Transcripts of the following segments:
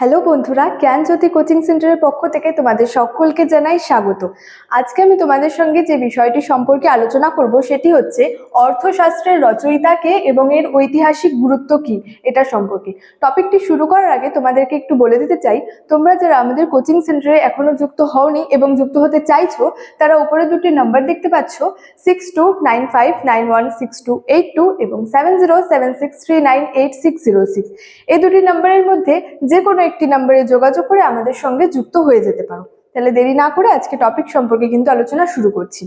Hello বন্ধুরা জ্ঞানজ্যোতি coaching সেন্টারের পক্ষ থেকে তোমাদের সকলকে জানাই স্বাগত। আজকে আমি তোমাদের সঙ্গে যে বিষয়টি সম্পর্কে আলোচনা করব সেটি হচ্ছে অর্থশাস্ত্রের রচয়িতাকে এবং এর ঐতিহাসিক গুরুত্ব কি, এটা সম্পর্কে। টপিকটি শুরু করার আগে তোমাদেরকে একটু বলে দিতে চাই, তোমরা যারা আমাদের কোচিং সেন্টারে এখনও যুক্ত হওনি এবং যুক্ত হতে চাইছো, তারা উপরে দুটি নাম্বার দেখতে পাচ্ছ six two nine five nine one six two eight two এবং seven zero seven six three nine eight six zero six এই দুটি নাম্বারের মধ্যে যে কোনো একটি নাম্বারে যোগাযোগ করে আমাদের সঙ্গে যুক্ত হয়ে যেতে পারো। তাহলে দেরি না করে আজকে টপিক সম্পর্কে কিন্তু আলোচনা শুরু করছি।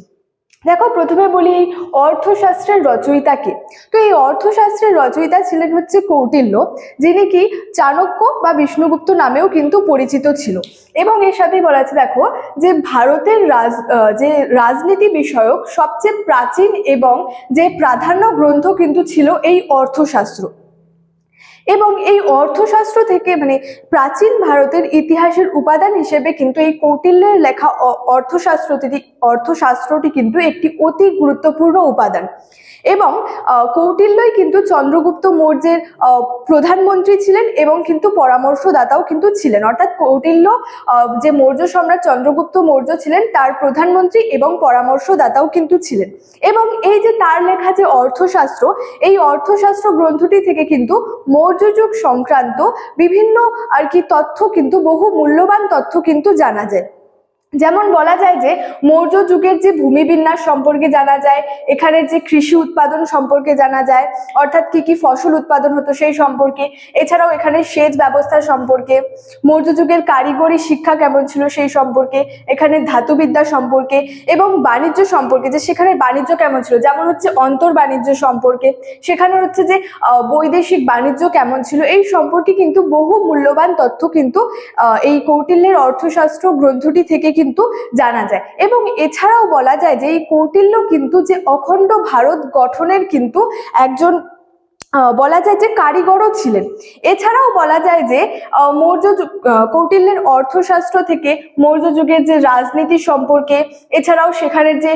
দেখো, প্রথমে বলি এই অর্থশাস্ত্রের রচয়িতাকে তো এই অর্থশাস্ত্রের রচয়িতা ছিলেন হচ্ছে কৌটিল্য, যিনি কি চাণক্য বা বিষ্ণুগুপ্ত নামেও কিন্তু পরিচিত ছিল। এবং এর সাথেই বলা আছে, দেখো, যে ভারতের রাজ যে রাজনীতি বিষয়ক সবচেয়ে প্রাচীন এবং যে প্রাধান্য গ্রন্থ কিন্তু ছিল এই অর্থশাস্ত্র। এবং এই অর্থশাস্ত্র থেকে মানে প্রাচীন ভারতের ইতিহাসের উপাদান হিসেবে কিন্তু এই কৌটিল্যের লেখা অর্থশাস্ত্রটি অর্থশাস্ত্রটি কিন্তু একটি অতি গুরুত্বপূর্ণ উপাদান। এবং কৌটিল্যই কিন্তু চন্দ্রগুপ্ত মৌর্যের প্রধানমন্ত্রী ছিলেন এবং কিন্তু পরামর্শদাতাও কিন্তু ছিলেন। অর্থাৎ কৌটিল্য যে মৌর্য সম্রাট চন্দ্রগুপ্ত মৌর্য ছিলেন, তার প্রধানমন্ত্রী এবং পরামর্শদাতাও কিন্তু ছিলেন। এবং এই যে তার লেখা যে অর্থশাস্ত্র, এই অর্থশাস্ত্র গ্রন্থটি থেকে কিন্তু মৌর্য যুগ সংক্রান্ত বিভিন্ন আর কি তথ্য কিন্তু, বহু মূল্যবান তথ্য কিন্তু জানা যায়। যেমন বলা যায় যে মৌর্য যুগের যে ভূমিবিন্যাস সম্পর্কে জানা যায়, এখানে যে কৃষি উৎপাদন সম্পর্কে জানা যায়, অর্থাৎ কি কি ফসল উৎপাদন হতো সেই সম্পর্কে, এছাড়াও এখানে সেচ ব্যবস্থা সম্পর্কে, মৌর্য যুগের কারিগরি শিক্ষা কেমন ছিল সেই সম্পর্কে, এখানে ধাতুবিদ্যা সম্পর্কে এবং বাণিজ্য সম্পর্কে, যে সেখানে বাণিজ্য কেমন ছিল, যেমন হচ্ছে অন্তর বাণিজ্য সম্পর্কে, সেখানে হচ্ছে যে বৈদেশিক বাণিজ্য কেমন ছিল, এই সম্পর্কে কিন্তু বহু মূল্যবান তথ্য কিন্তু এই কৌটিল্যের অর্থশাস্ত্র গ্রন্থটি থেকে কিন্তু জানা যায়। এবং এছাড়াও বলা যায় যে এই কৌটিল্য কিন্তু যে অখণ্ড ভারত গঠনের কিন্তু একজন বলা যায় যে কারিগরও ছিলেন। এছাড়াও বলা যায় যে মৌর্য কৌটিল্যের অর্থশাস্ত্র থেকে মৌর্য যুগের যে রাজনীতি সম্পর্কে, এছাড়াও সেখানের যে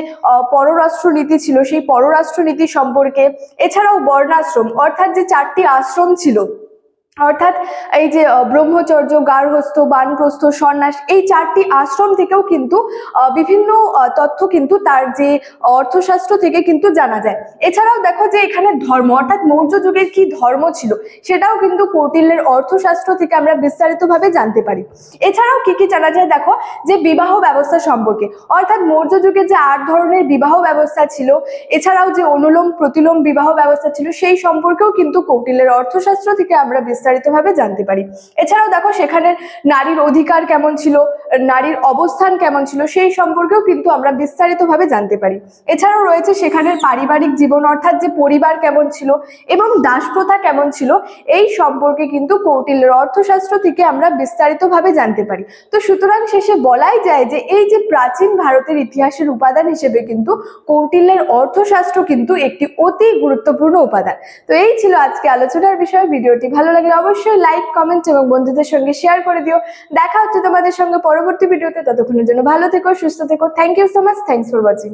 পররাষ্ট্র নীতি ছিল, সেই পররাষ্ট্র নীতি সম্পর্কে, এছাড়াও বর্ণাশ্রম, অর্থাৎ যে চারটি আশ্রম ছিল অর্থাৎ এই যে ব্রহ্মচর্য, গার্হস্থ, বানপ্রস্থ, সন্ন্যাস, এই চারটি আশ্রম থেকেও কিন্তু বিভিন্ন তথ্য কিন্তু তার যে অর্থশাস্ত্র থেকে কিন্তু জানা যায়। এছাড়াও দেখো যে এখানে ধর্ম, অর্থাৎ মৌর্য যুগের কি ধর্ম ছিল, সেটাও কিন্তু কৌটিল্যের অর্থশাস্ত্র থেকে আমরা বিস্তারিতভাবে জানতে পারি। এছাড়াও কি কি জানা যায় দেখো, যে বিবাহ ব্যবস্থা সম্পর্কে। অর্থাৎ মৌর্য যুগে যে আট ধরনের বিবাহ ব্যবস্থা ছিল, এছাড়াও যে অনুলোম প্রতিলোম বিবাহ ব্যবস্থা ছিল, সেই সম্পর্কেও কিন্তু কৌটিল্যের অর্থশাস্ত্র থেকে আমরা বিস্তারিতভাবে জানতে পারি। এছাড়াও দেখো সেখানের নারীর অধিকার কেমন ছিল, নারীর অবস্থান কেমন ছিল সেই সম্পর্কেও কিন্তু আমরা বিস্তারিতভাবে জানতে পারি। এছাড়াও রয়েছে সেখানের পারিবারিক জীবন অর্থাৎ যে পরিবার কেমন ছিল এবং দাসপ্রথা কেমন ছিল, এই সম্পর্কে কিন্তু কৌটিল্যের অর্থশাস্ত্র থেকে আমরা বিস্তারিতভাবে জানতে পারি। তো সুতরাং শেষে বলাই যায় যে এই যে প্রাচীন ভারতের ইতিহাসের উপাদান হিসেবে কিন্তু কৌটিল্যের অর্থশাস্ত্র কিন্তু একটি অতি গুরুত্বপূর্ণ উপাদান। তো এই ছিল আজকে আলোচনার বিষয়। ভিডিওটি ভালো লাগলে অবশ্যই লাইক কমেন্ট এবং বন্ধুদের সঙ্গে শেয়ার করে দিও। দেখা হচ্ছে তোমাদের সঙ্গে পরবর্তী ভিডিওতে ততক্ষণের জন্য ভালো থেকো, সুস্থ থেকো। Thank you so much thanks for watching